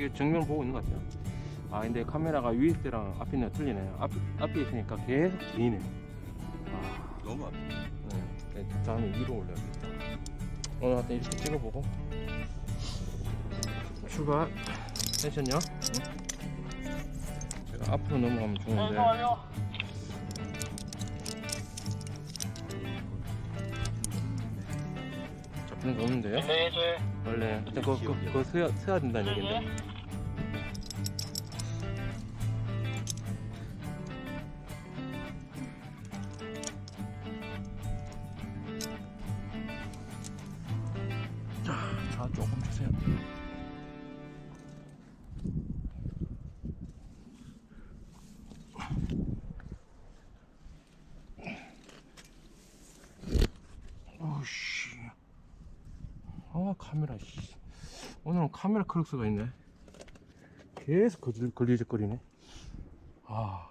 이게 정면 보고 있는 것 같아요. 아 근데 카메라가 위에 때랑 앞에 있는 거 틀리네. 앞 앞에 있으니까 계속 보이네. 아 너무 아파. 네. 다음에 위로 올려야겠다. 오늘 하여튼 이렇게 찍어보고 출발. 텐션요? 제가 앞으로 넘어가면 좋은데. 잡히는 거 없는데요? 원래 하여튼 그거, 그거, 그거 세야, 세야 된다는 얘기인데 조금 주세요. 오씨. 아 카메라 씨. 오늘은 카메라 크록스가 있네. 계속 걸리, 걸리적거리네. 아 아,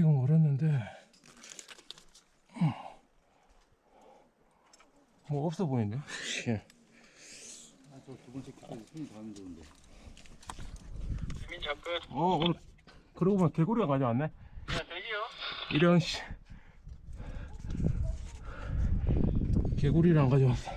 적히고 멀었는데 음. 뭐 없어 보이네 두 번째 키까지 손이 닿으면 좋은데. 주민 접근. 어 오늘 그러고 보면 개구리가 가져왔네 자, 대기요. 이런 씨 개구리를 안 가져왔어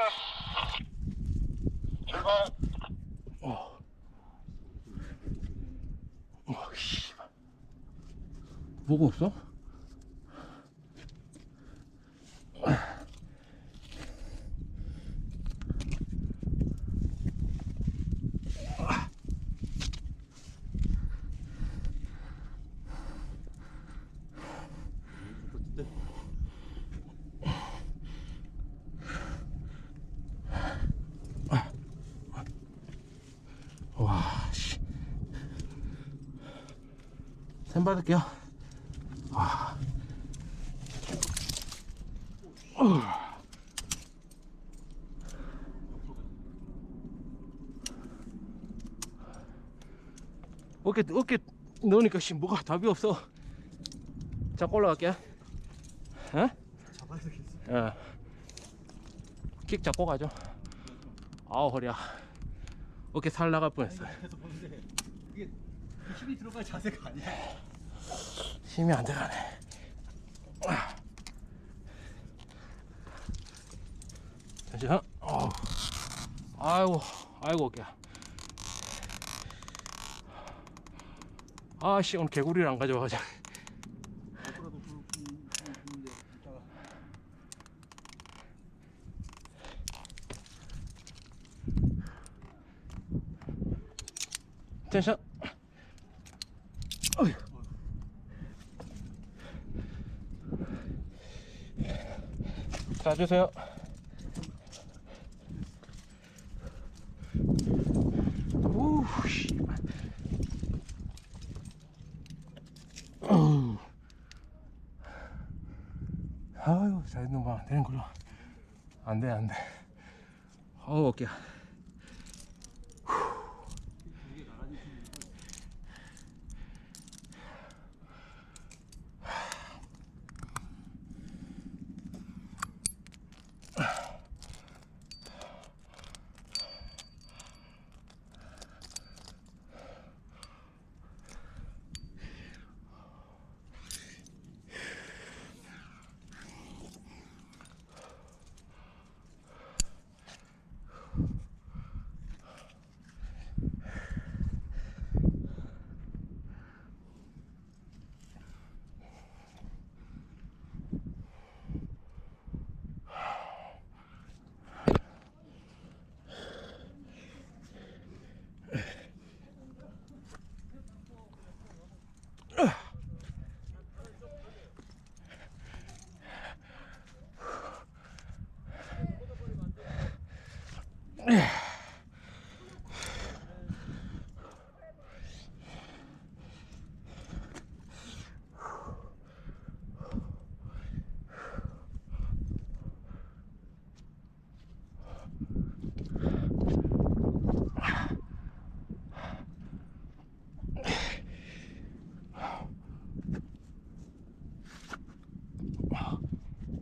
출발. 출발. 어. 어, 씨발. 뭐가 없어? 와, 씨. 샘 받을게요. 와. 어. 어깨, 어깨 넣으니까 씨, 뭐가 답이 없어. 잡고 올라갈게. 어? 잡아야 되겠어. 예. 킥 잡고 가죠. 아우, 허리야. 어깨 살 나갈 뻔했어. 보는데 이게 힘이 들어갈 자세가 아니야. 힘이 안 들어가네. 잠시만. 어우. 아이고, 아이고, 어깨야. 아씨 오늘 개구리를 안 이따가 텐션 자 주세요. 오우. 아유 거안 되는 걸로. 안 돼 안 돼. 어우 어깨야 이게 나란히 있으면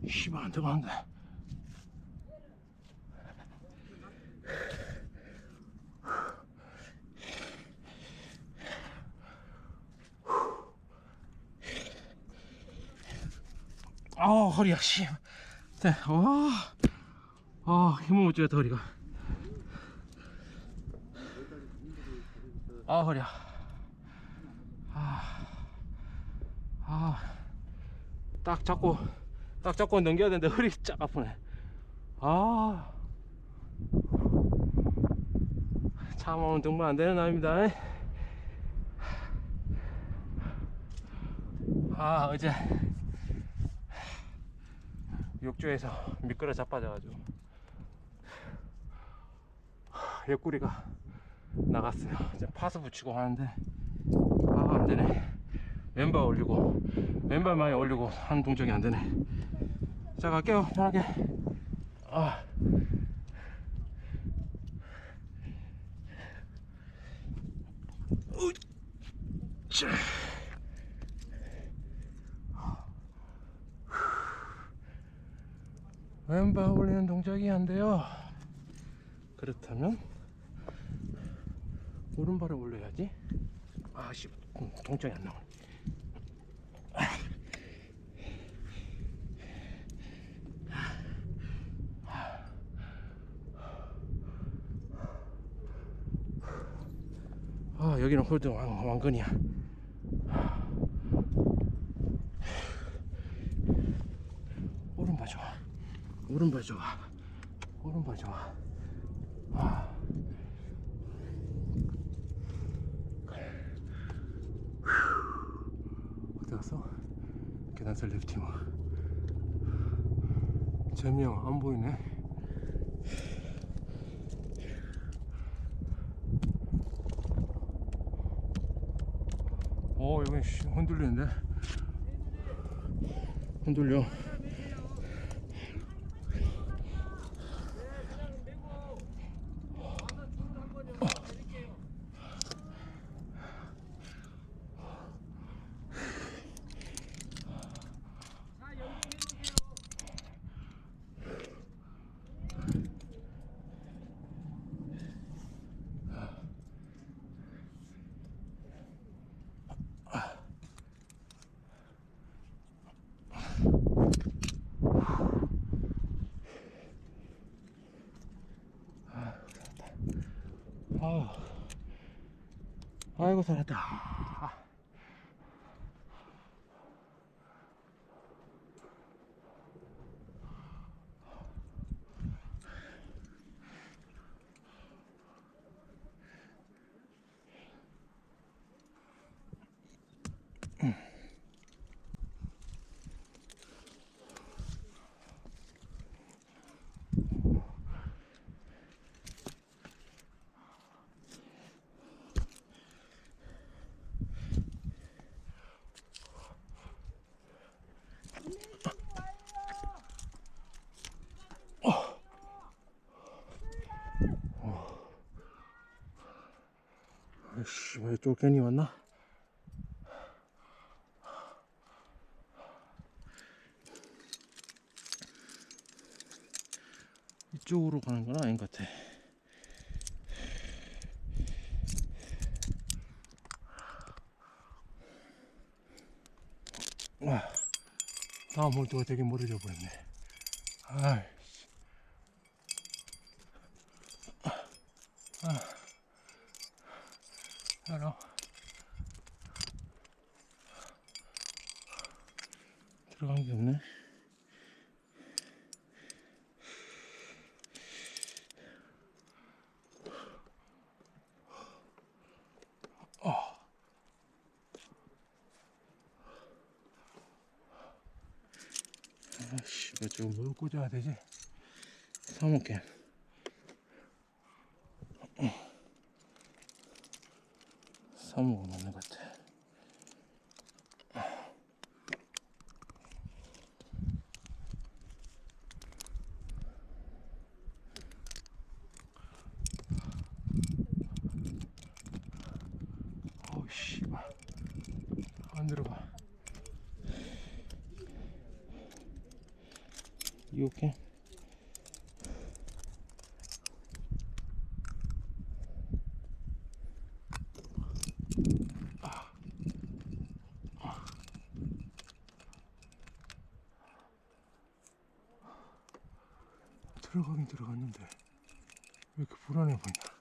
씨발 안 들어가는 데아 허리야 씨. 네, 와, 아 힘을 못 주겠다 허리가. 아 허리야. 아, 아 딱 잡고 딱 잡고 넘겨야 되는데 허리 쫙 아프네. 아. 참으면 정말 안 되는 날입니다. 아 어제 욕조에서 미끄러 자빠져가지고 옆구리가 나갔어요. 이제 파스 붙이고 하는데 아 안되네. 왼발 올리고 왼발 많이 올리고 하는 동작이 안되네. 자 갈게요. 편하게. 아. 으 왼발 올리는 동작이 안 돼요. 그렇다면 오른발을 올려야지. 아씨, 음, 동작이 안 나오네. 아 여기는 홀드 왕, 왕건이야. 오른발 좋아. 오른발 좋아. 오른발 좋아. 아. 어디 갔어? 계단살 랩티머. 재미형 안 보이네. 어 여기 씨, 흔들리는데 흔들려 아, 아이고 살았다. 이쪽 괜히 왔나? 이쪽으로 가는 건 아닌 것 같아. 와, 다음 홀드가 되게 멀어져 버렸네. 아이, 3本飲んなかった 들어가긴 들어갔는데 왜 이렇게 불안해 보이나.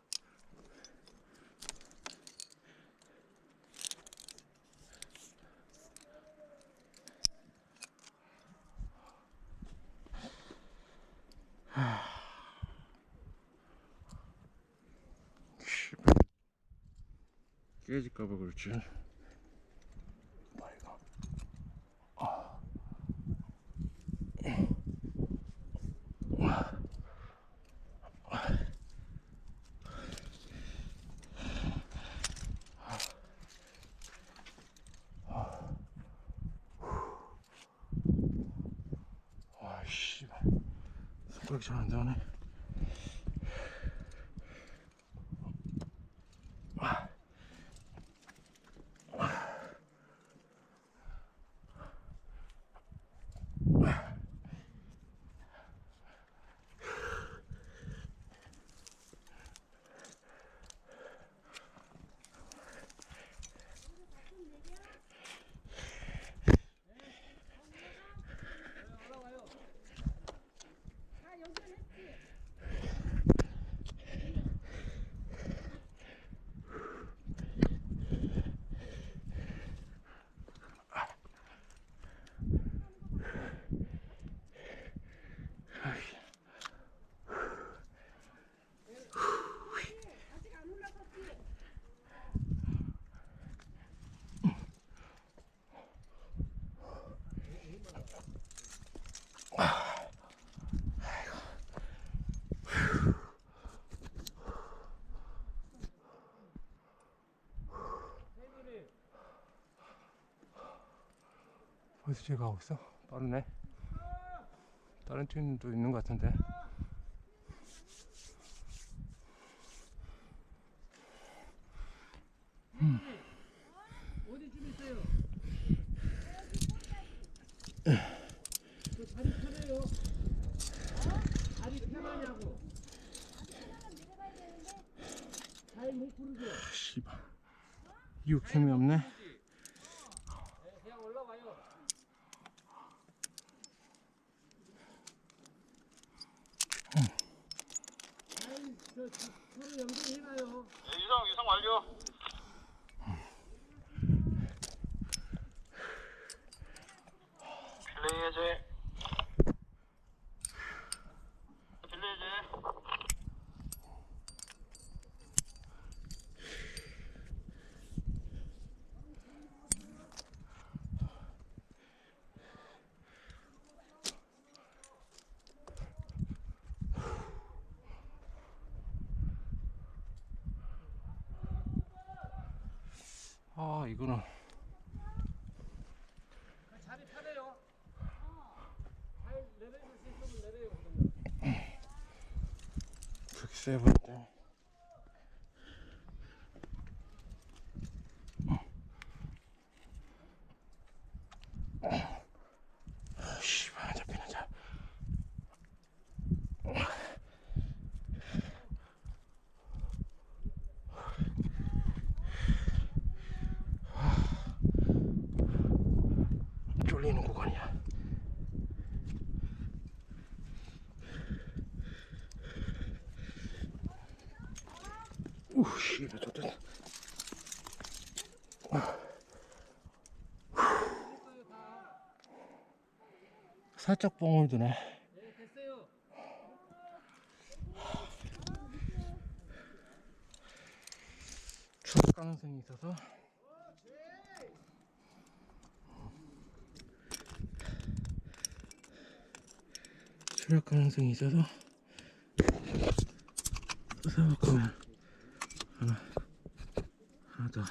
깨질까봐 그렇지. 말가. 와, 씨발. 손가락 잘안 닿네. 어디서 제가 하고 있어? 빠르네. 다른 팀도 있는 것 같은데. 어디쯤 있어요? 그 다리 편해요. 다리 편하냐고. 잘 못 부르죠. 씨발. 이웃캠이 없네. 그냥 올라와요. 아이, 저, 저, 서로 연결해놔요. 네, 유성 유성 완료. 플레이 해제. 이거는. 자리 편해요. 잘 내려줄 수 있으면 내려요. 그러면. 그렇게 세보인데. 올리는 구간이야. 우씨, 이거 좋다. 살짝 뻥을 드네. 추락 가능성이 있어서 추락 가능성이 있어서 생각하면 하나 하나 더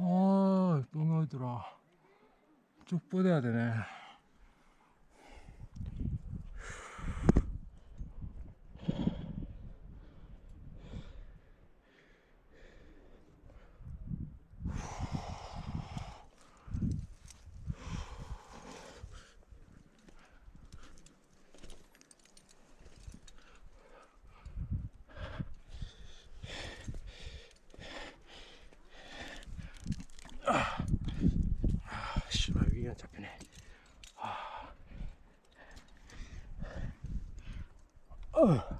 아, 똥이 어디더라. 쭉 뻗어야 되네. 아, 씨발 위가 잡히네. 아. 어.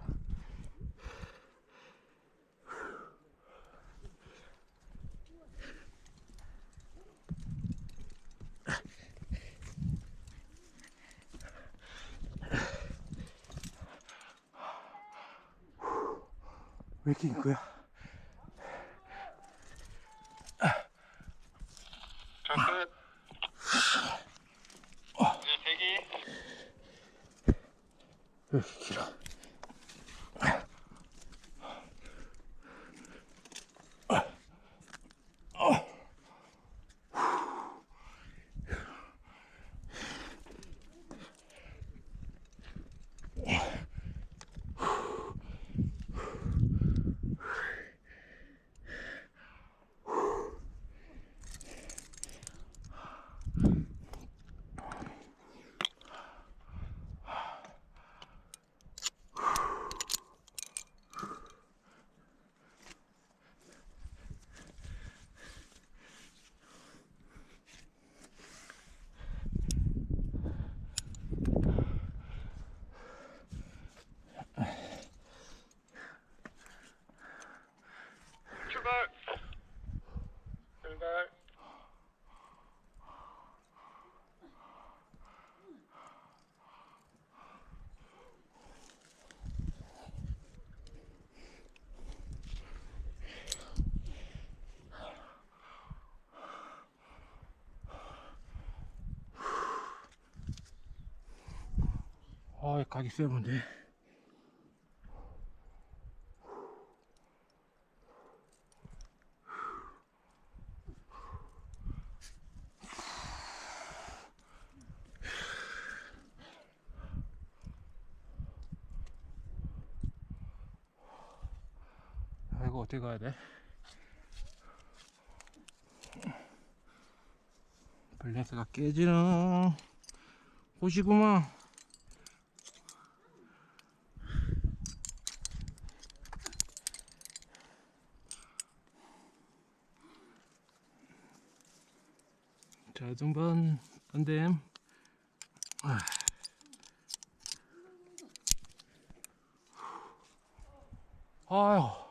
가기 세본데. 아, 이거 어떻게 가야 돼? 밸런스가 깨지는 곳이구만. 자, 등반 안됨. 아. 아유.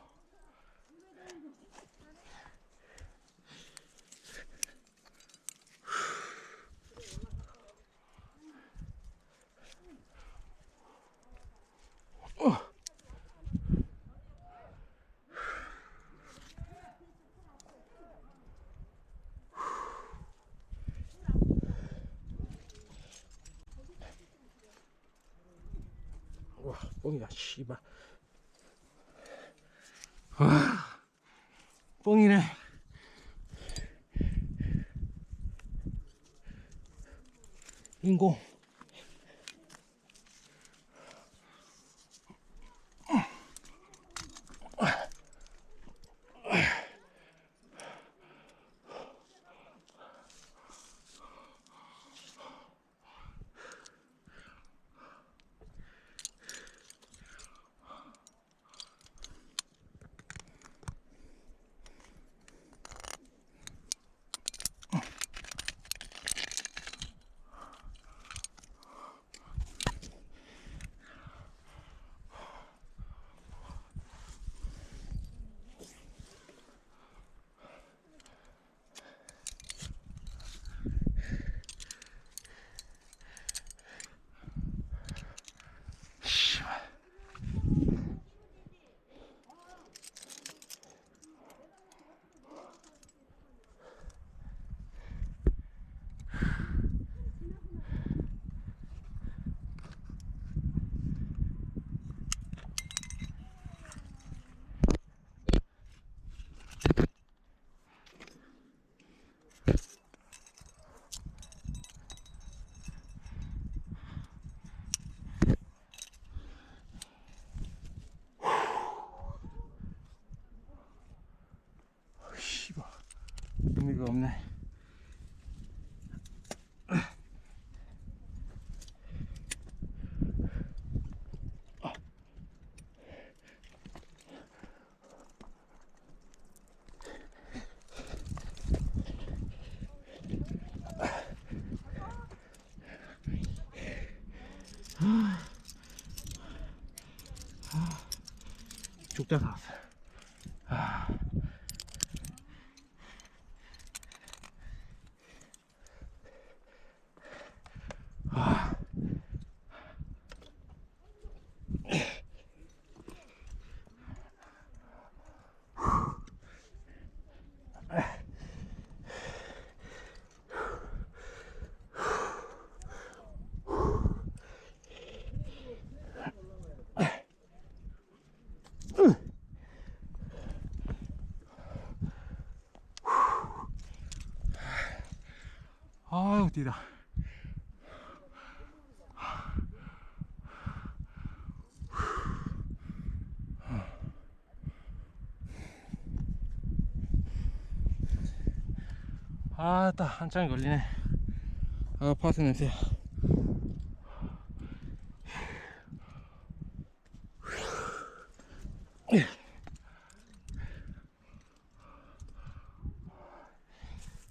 뻥이야, 씨발. 와, 뻥이네. 인공. 없네. 죽다 나왔어. 아유 뛰다. 아따 한참 걸리네. 아 파스 냄새.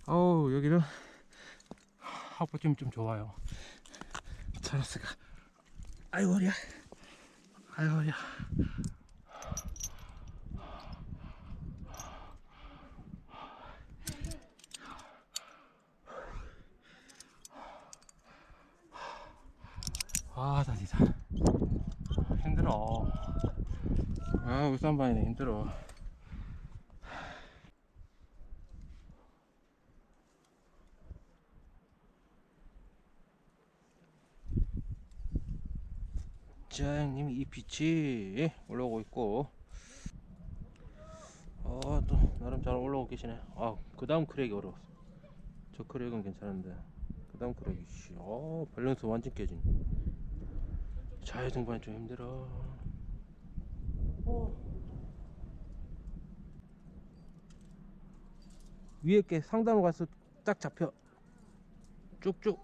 어우 여기는 하부쯤 좀 좋아요. 차라스가 아이고 허리야. 아이고 허리야. 아 다리다. 힘들어. 아 울산반이네 힘들어. 자 형님 이 빛이 올라오고 있고. 아또 나름 잘 올라오고 계시네. 아그 다음 크랙이 어려웠어. 저 크랙은 괜찮은데. 그 다음 크랙이 씨, 어 밸런스 완전 깨진. 자해 등반이 좀 힘들어. 어. 위에 게 상단으로 가서 딱 잡혀. 쭉쭉.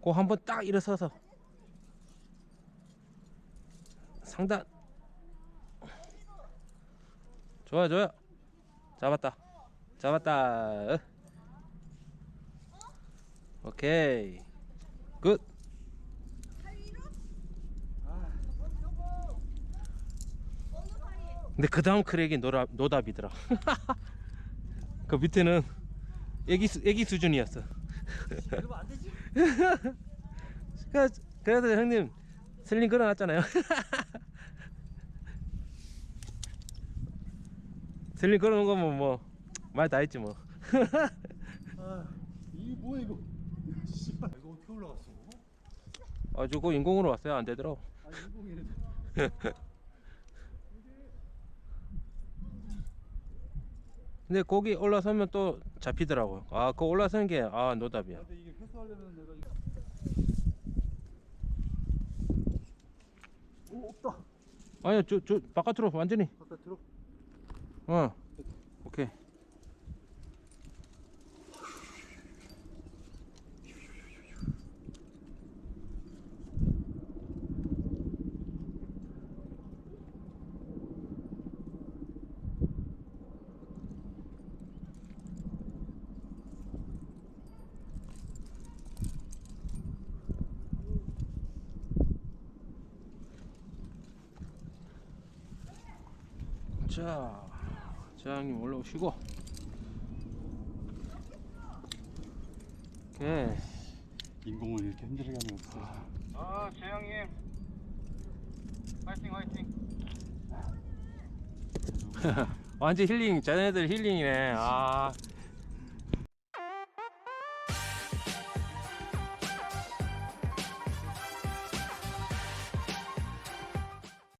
그 한번 딱 일어서서 상단. 좋아 좋아 잡았다. 잡았다. 오케이. 굿. 근데 그 다음 크랙이 노답, 노답이더라. 그 밑에는 애기, 수, 애기 수준이었어. 그- 그래도 형님 슬링 걸어놨잖아요 슬링 걸어놓은 거면 뭐 말 다 했지 뭐 아, 이게 뭐야 이거? 씨발. 이거 어떻게 올라갔어? 아, 저거 인공으로 왔어요. 안 되더라. 아, 인공이래. 근데 거기 올라서면 또 잡히더라고요. 아, 그거 올라서는 게, 아, 노답이야. 근데 이게 패스하려면 내가 이거. 오 없다. 아니야, 저, 저, 바깥으로 완전히. 바깥으로. 어. 오케이. 자, 재앙님 올라오시고. 오케이. 인공을 이렇게 힘들게 하는 없어. 아, 재영님. 화이팅, 화이팅. 완전 힐링, 자네들 힐링이네. 아,